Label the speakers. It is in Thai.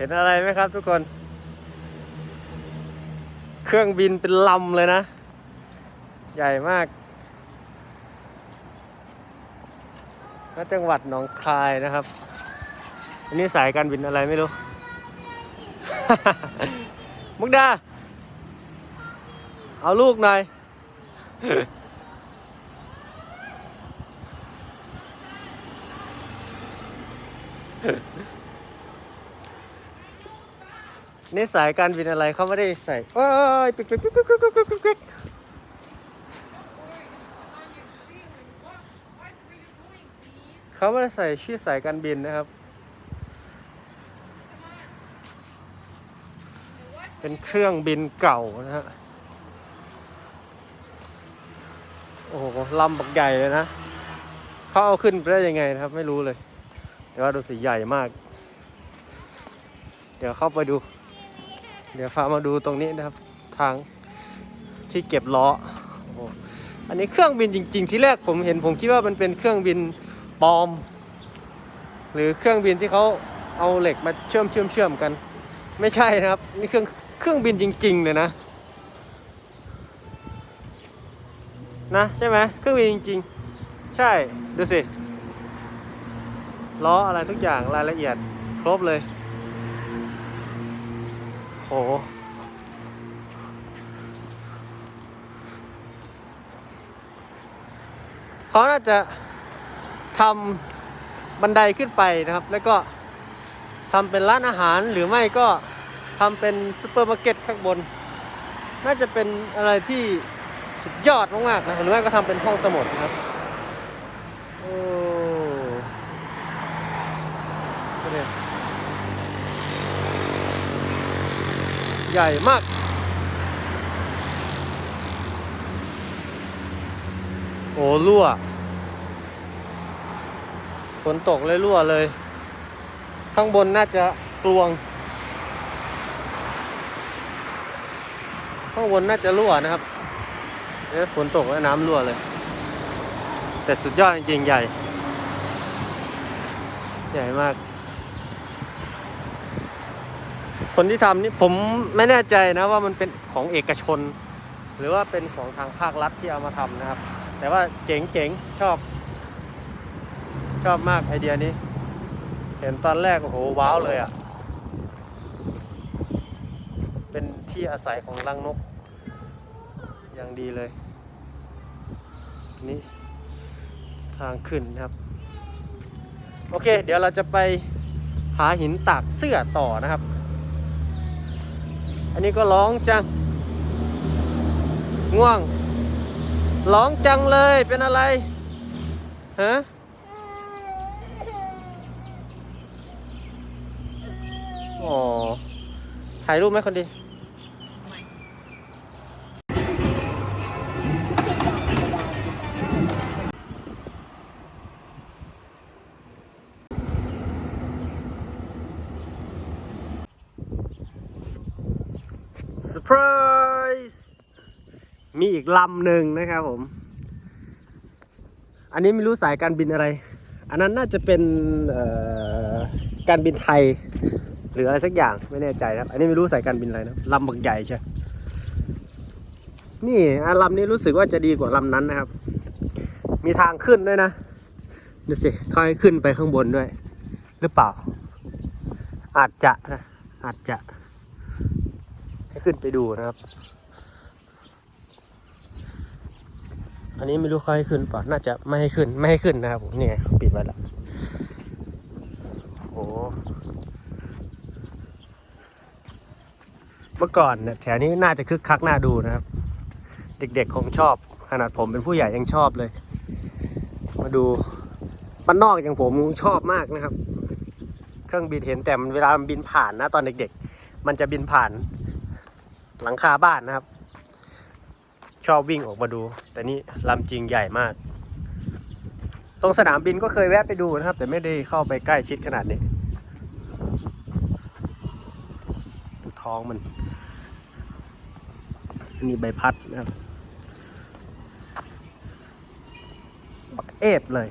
Speaker 1: เห็นอะไรไหมครับทุกคน เครื่องบินเป็นลำเลยนะ ใหญ่มากก็จังหวัดหนองคายนะครับ อันนี้สายการบินอะไรไม่รู้ มุกดา เอาลูกหน่อย นี่สายการบินอะไรเขาไม่ได้ใส่โอ้ยปิ๊กปิ๊กปิ๊กปิ๊กปิ๊กปิ๊กปิ๊กปิ๊กเขาไม่ได้ใส่ชื่อสายการบินนะครับ เป็นเครื่องบินเก่านะฮะ โอ้โหลำบักใหญ่เลยนะเขาเอาขึ้นไปได้ยังไงนะครับ ไม่รู้เลยเดี๋ยวว่าดูสิใหญ่มาก เดี๋ยวเข้าไปดู เดี๋ยวพามาดูตรงนี้นะครับ ทางที่เก็บล้อออันนี้เครื่องบินจริง ๆ ที่แรกผมเห็นผมคิดว่ามันเป็นเครื่องบินปลอม หรือเครื่องบินที่เขาเอาเหล็กมาเชื่อมเชื่อมเชื่อมกัน ไม่ใช่นะครับ นี่เครื่องเครื่องบินจริง ๆ เลยนะ นะใช่ไหมเครื่องบินจริง ๆ ใช่ดูสิล้ออะไรทุกอย่างรายละเอียดครบเลย โหเขาน่าจะทำบันไดขึ้นไปนะครับ แล้วก็ทำเป็นร้านอาหารหรือไม่ก็ทำเป็นซูเปอร์มาร์เก็ตข้างบน น่าจะเป็นอะไรที่สุดยอดมากๆนะหรือไม่ก็ทำเป็นห้องสมุดนะครับ โอ้เนี่ย ใหญ่มาก โอ้รั่วฝนตกเลยรั่วเลย ข้างบนน่าจะกลวง ข้างบนน่าจะรั่วนะครับเอ๊ะฝนตกแล้วน้ำรั่วเลย แต่สุดยอดจริงๆใหญ่ ใหญ่มาก คนที่ทำนี่ผมไม่แน่ใจนะว่ามันเป็นของเอกชน หรือว่าเป็นของทางภาครัฐที่เอามาทำนะครับ แต่ว่าเจ๋งเจ๋งชอบ ชอบมากไอเดียนี้ เห็นตอนแรกโอ้โหว้าวเลยอะ่ะ เป็นที่อาศัยของรังนก อย่างดีเลย นี่ทางขึ้นนะครับ โอเค เดี๋ยวเราจะไปหาหินตากเสื้อต่อนะครับ อันนี้ก็ร้องจัง ง่วง ร้องจังเลยเป็นอะไร ฮะ อ๋อ ถ่ายรูปไหมคนดี เซอร์ไพรส์มีอีกลำหนึ่งนะครับผม อันนี้ไม่รู้สายการบินอะไร อันนั้นน่าจะเป็นการบินไทย หรืออะไรสักอย่างไม่แน่ใจครับ อันนี้ไม่รู้สายการบินอะไรนะลำบักใหญ่ใช่ นี่อะลำนี้รู้สึกว่าจะดีกว่าลำนั้นนะครับ มีทางขึ้นด้วยนะดูสิเขาให้ขึ้นไปข้างบนด้วย หรือเปล่า อาจจะนะอาจจะ ให้ขึ้นไปดูนะครับ อันนี้ไม่รู้เขาให้ขึ้นเปล่าน่าจะไม่ให้ขึ้นไม่ให้ขึ้นนะครับผมนี่ไงเขาปิดไว้ล้วโอ้โหเมื่อก่อนเนี่ยแถวนี้น่าจะคึกคักน่าดูนะครับ เด็กๆคงชอบ ขนาดผมเป็นผู้ใหญ่ยังชอบเลย มาดูบ้านนอกอย่างผมชอบมากนะครับ เครื่องบินเห็นแต่มันเวลามันบินผ่านนะตอนเด็กๆ มันจะบินผ่าน หลังคาบ้านนะครับ ชอบวิ่งออกมาดู แต่นี่ลำจริงใหญ่มาก ตรงสนามบินก็เคยแวะไปดูนะครับ แต่ไม่ได้เข้าไปใกล้ชิดขนาดนี้ดูท้องมันอันนี้ใบพัดนะครับ บักเอฟเลย